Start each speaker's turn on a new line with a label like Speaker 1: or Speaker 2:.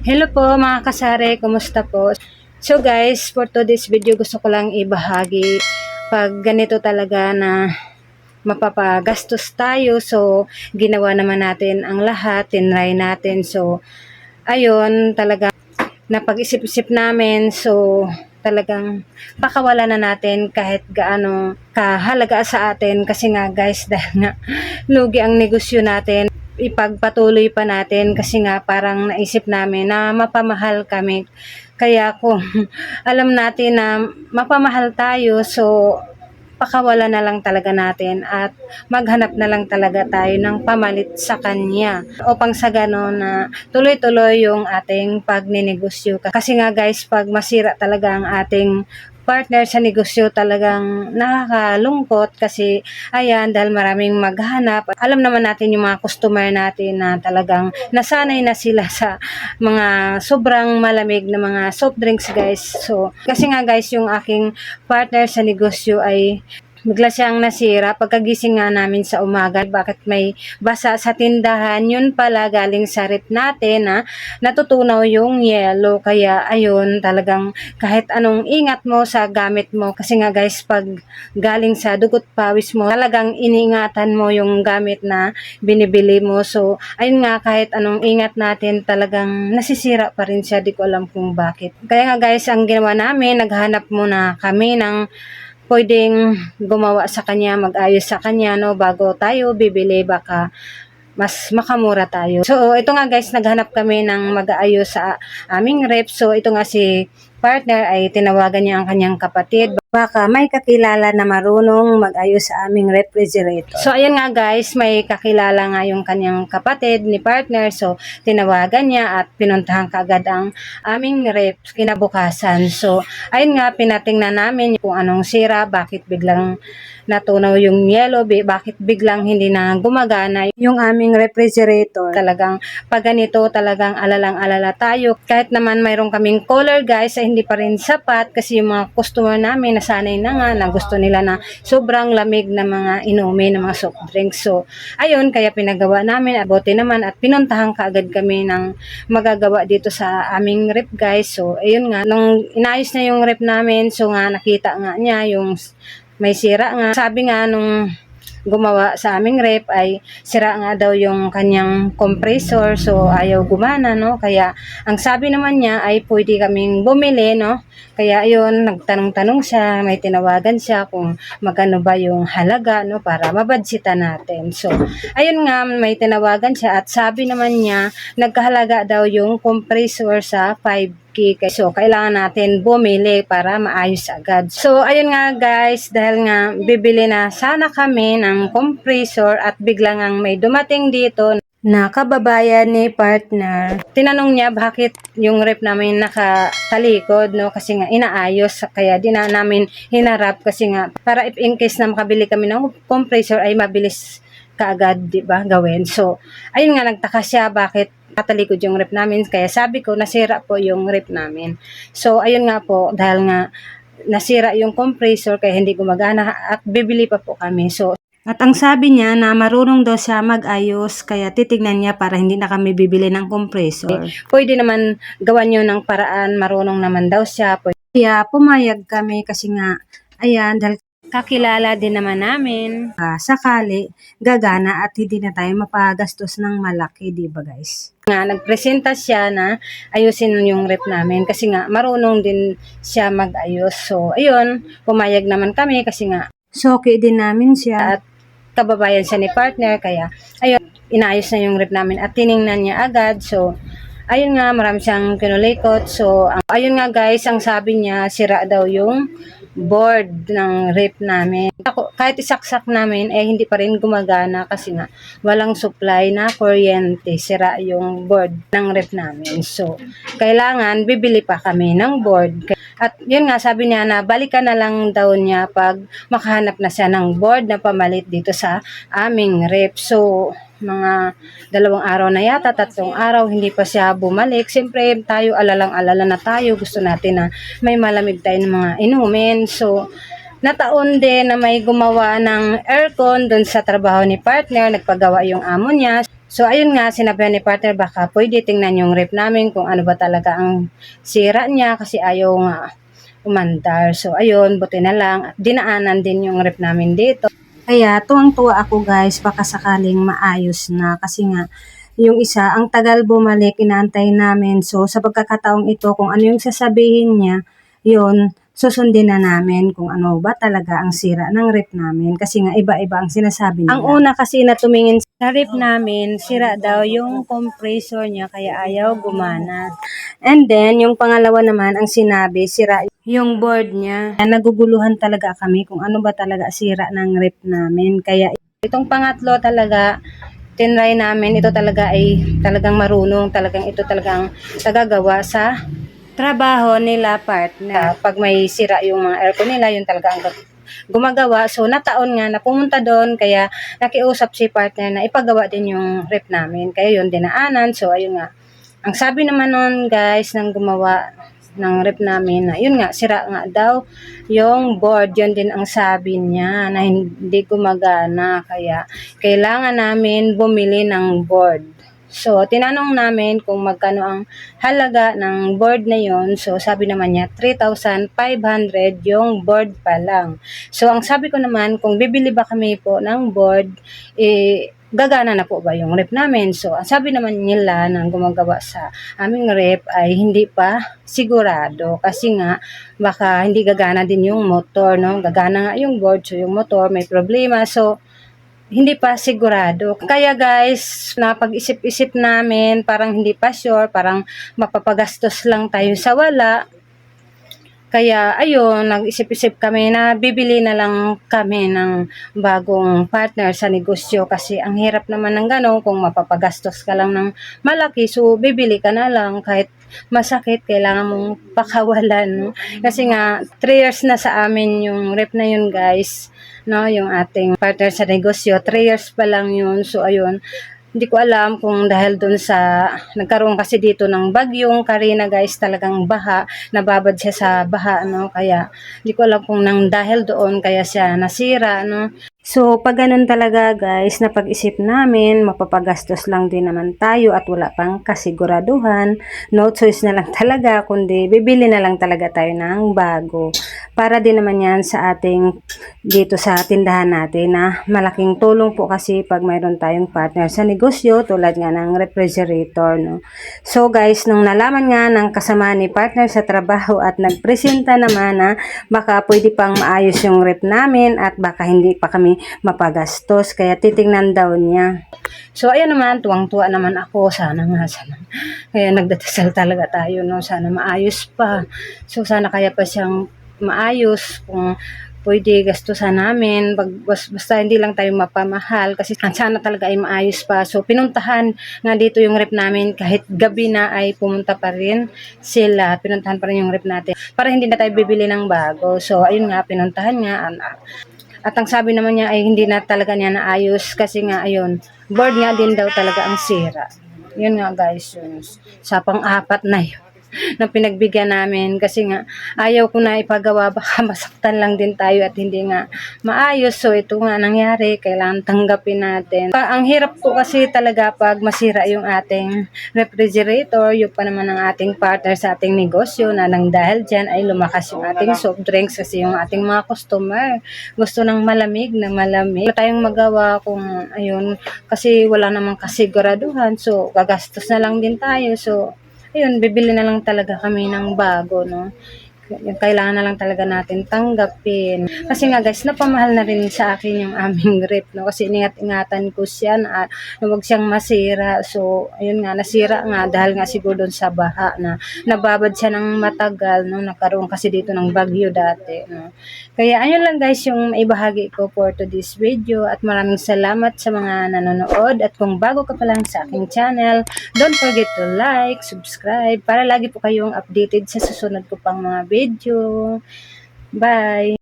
Speaker 1: Hello po mga kasare, kumusta po? So guys, for today's video gusto ko lang ibahagi pag ganito talaga na mapapagastos tayo. So, ginawa naman natin ang lahat, tinry natin. So, ayun, talaga napag-isip-isip namin. So, talagang pakawala na natin kahit gaano kahalaga sa atin kasi nga guys dahil nga lugi ang negosyo natin ipagpatuloy pa natin kasi nga parang naisip namin na mapamahal kami kaya kung alam natin na mapamahal tayo so pakawala na lang talaga natin at maghanap na lang talaga tayo ng pamalit sa kanya upang sa ganon na tuloy-tuloy yung ating pagninegosyo. Kasi nga guys, pag masira talaga ang ating partner sa negosyo talagang nakakalungkot kasi ayan dahil maraming maghanap alam naman natin yung mga customer natin na talagang nasanay na sila sa mga sobrang malamig na mga soft drinks guys. So kasi nga guys yung aking partner sa negosyo ay bigla siyang nasira. Pagkagising nga namin sa umaga bakit may basa sa tindahan? Yun pala galing sa rip natin na natutunaw yung yellow kaya ayun talagang kahit anong ingat mo sa gamit mo. Kasi nga guys pag galing sa dugot pawis mo talagang iniingatan mo yung gamit na binibili mo. So ayun nga kahit anong ingat natin talagang nasisira pa rin siya. Di ko alam kung bakit. Kaya nga guys ang ginawa namin naghanap muna kami ng pwedeng gumawa sa kanya, mag-ayos sa kanya, no, bago tayo bibili, baka mas makamura tayo. So, ito nga guys, naghanap kami ng mag-aayos sa aming rep. So, ito nga si partner ay tinawagan niya ang kanyang kapatid. Baka may kakilala na marunong mag-ayos sa aming refrigerator. So, ayan nga guys, may kakilala nga yung kanyang kapatid ni partner. So, tinawagan niya at pinuntahan kaagad ang aming rep kinabukasan. So, ayun nga, pinatingnan namin kung anong sira, bakit biglang natunaw yung yellow, bakit biglang hindi na gumagana yung aming refrigerator. Talagang pag ganito, talagang alalang-alala tayo. Kahit naman mayroon kaming color guys, ay hindi pa rin sapat kasi yung mga customer namin nasanay na nga na gusto nila na sobrang lamig na mga inumin ng mga soft drinks. So, ayun, kaya pinagawa namin, abote naman at pinuntahan kaagad kami ng magagawa dito sa aming rep guys. So, ayun nga, nung inayos na yung rep namin, so nga nakita nga niya yung may sira nga. Sabi nga nung gumawa sa aming rep ay sira nga daw yung kanyang compressor. So ayaw gumana no? Kaya ang sabi naman niya ay pwede kaming bumili no? Kaya ayun nagtanong-tanong siya may tinawagan siya kung magkano ba yung halaga no? Para mabadsita natin. So ayun nga may tinawagan siya at sabi naman niya nagkahalaga daw yung compressor sa 5 kay So, kailangan natin bumili para maayos agad. So, ayun nga guys, dahil nga bibili na sana kami ng compressor at biglang ang may dumating dito na kababayan ni partner. Tinanong niya bakit yung rep namin nakatalikod, no? Kasi nga inaayos, kaya di na namin hinarap kasi nga para if in case na makabili kami ng compressor ay mabilis kaagad, di ba, gawin. So, ayun nga, nagtaka siya bakit katalikod yung rep namin. Kaya sabi ko, nasira po yung rep namin. So, ayun nga po, dahil nga nasira yung compressor kaya hindi gumagana at bibili pa po kami. So, at ang sabi niya na marunong daw siya mag-ayos kaya titignan niya para hindi na kami bibili ng compressor. Pwede naman gawan niyo ng paraan, marunong naman daw siya. Pwede. Kaya pumayag kami kasi nga, ayan, dahil kakilala din naman namin. Ah, sakali, gagana at hindi na tayo mapagastos ng malaki, di ba guys? Nga, nagpresenta siya na ayusin yung rep namin kasi nga marunong din siya mag-ayos. So, ayun, pumayag naman kami kasi nga soke din namin siya at kababayan siya ni partner kaya ayun, inaayos na yung rep namin at tiningnan niya agad. So, ayun nga, marami siyang kinulikot. So, ayun nga guys, ang sabi niya, sira daw yung board ng rep namin. Ako, kahit isaksak namin, eh hindi pa rin gumagana kasi nga walang supply na kuryente. Sira yung board ng rep namin. So, kailangan bibili pa kami ng board. At yun nga, sabi niya na balikan na lang daw niya pag makahanap na siya ng board na pamalit dito sa aming rep. So, mga dalawang araw na yata, tatlong araw, hindi pa siya bumalik. Siyempre, tayo alalang-alala na tayo. Gusto natin na may malamig tayo ng mga inumin. So, nataon din na may gumawa ng aircon doon sa trabaho ni partner. Nagpagawa yung amo niya. So, ayun nga, sinabi ni partner, baka pwede tingnan yung rep namin kung ano ba talaga ang sira niya kasi ayaw nga umandar. So, ayun, buti na lang. Dinaanan din yung rep namin dito. Kaya, tuwang-tuwa ako guys, baka sakaling maayos na. Kasi nga, yung isa, ang tagal bumalik, inaantay namin. So, sa pagkakataong ito, kung ano yung sasabihin niya, yun, susundin na namin kung ano ba talaga ang sira ng rep namin. Kasi nga, iba-iba ang sinasabi nila. Ang una kasi na tumingin sa rep namin, sira daw yung compressor niya, kaya ayaw gumana. And then, yung pangalawa naman, ang sinabi, sira yung board niya. Naguguluhan talaga kami kung ano ba talaga sira ng rep namin. Kaya itong pangatlo talaga, tinry namin, ito talaga ay talagang marunong, talagang ito talagang tagagawa sa trabaho nila partner. Pag may sira yung mga aircon nila, yun talaga ang gumagawa. So, nataon nga na pumunta doon, kaya nakiusap si partner na ipagawa din yung rep namin. Kaya yun, dinaanan. So, ayun nga. Ang sabi naman nun, guys, nang gumawa ng rep namin, na yun nga, sira nga daw yung board. Yun din ang sabi niya, na hindi gumagana. Kaya, kailangan namin bumili ng board. So, tinanong namin kung magkano ang halaga ng board na yon. So, sabi naman niya, 3,500 yung board pa lang. So, ang sabi ko naman, kung bibili ba kami po ng board, eh, gagana na po ba yung rep namin? So, ang sabi naman nila nang gumagawa sa aming rep ay hindi pa sigurado kasi nga baka hindi gagana din yung motor, no? Gagana nga yung board, so yung motor may problema. So, hindi pa sigurado. Kaya guys, napag-isip-isip namin, parang hindi pa sure, parang mapapagastos lang tayo sa wala. Kaya ayun, nag-isip-isip kami na bibili na lang kami ng bagong partner sa negosyo kasi ang hirap naman ng gano'n kung mapapagastos ka lang ng malaki. So, bibili ka na lang kahit masakit, kailangan mong pakawalan. Kasi nga, 3 years na sa amin yung rep na yun guys. No, yung ating partner sa negosyo, 3 years pa lang yun. So, ayun, hindi ko alam kung dahil dun sa nagkaroon kasi dito ng bagyong Karina guys talagang baha nababad siya sa baha no kaya hindi ko alam kung nang dahil doon kaya siya nasira no So, pag ganun talaga guys, na pag-isip namin, mapapagastos lang din naman tayo at wala pang kasiguraduhan. No choice na lang talaga, kundi bibili na lang talaga tayo ng bago. Para din naman yan sa ating dito sa tindahan natin na malaking tulong po kasi pag mayroon tayong partner sa negosyo tulad nga ng refrigerator. No? So guys, nung nalaman nga ng kasama ni partner sa trabaho at nagpresenta naman na baka pwede pang maayos yung rep namin at baka hindi pa kami mapagastos kaya titingnan daw niya. So ayun naman, tuwang-tuwa naman ako. Sana nga, sana. Kaya nagdadasal talaga tayo, no? Sana maayos pa. So sana kaya pa siyang maayos kung pwede gastusan namin Pag, bas- basta hindi lang tayo mapamahal kasi sana talaga ay maayos pa. So pinuntahan nga dito yung rep namin kahit gabi na ay pumunta pa rin sila pinuntahan pa rin yung rep natin para hindi na tayo bibili ng bago. So ayun nga pinuntahan nga at ang sabi naman niya ay hindi na talaga niya naayos kasi nga ayun board nga din daw talaga ang sira. Yun nga guys yun sa pang-apat na yun na pinagbigyan namin. Kasi nga ayaw ko na ipagawa. Baka masaktan lang din tayo at hindi nga maayos. So ito nga nangyari. Kailangan tanggapin natin. Pa- ang hirap po kasi talaga pag masira yung ating refrigerator yung pa naman ang ating partner sa ating negosyo na nang dahil dyan ay lumakas yung ating soft drinks kasi yung ating mga customer gusto ng malamig na malamig. Wala tayong magawa kung ayun kasi wala namang kasiguraduhan. So gagastos na lang din tayo. So ayun, bibili na lang talaga kami ng bago, no? Yung Kailangan na lang talaga natin tanggapin. Kasi nga guys, napamahal na rin sa akin yung aming rep, no? Kasi ingat-ingatan ko siya na, na huwag siyang masira. So, ayun nga, nasira nga dahil nga siguro doon sa baha na nababad siya ng matagal, no? Nagkaroon kasi dito ng bagyo dati, no? Kaya ayun lang guys yung maibahagi ko for today's video at maraming salamat sa mga nanonood at kung bago ka pa lang sa aking channel, don't forget to like, subscribe para lagi po kayong updated sa susunod ko pang mga video. Bye!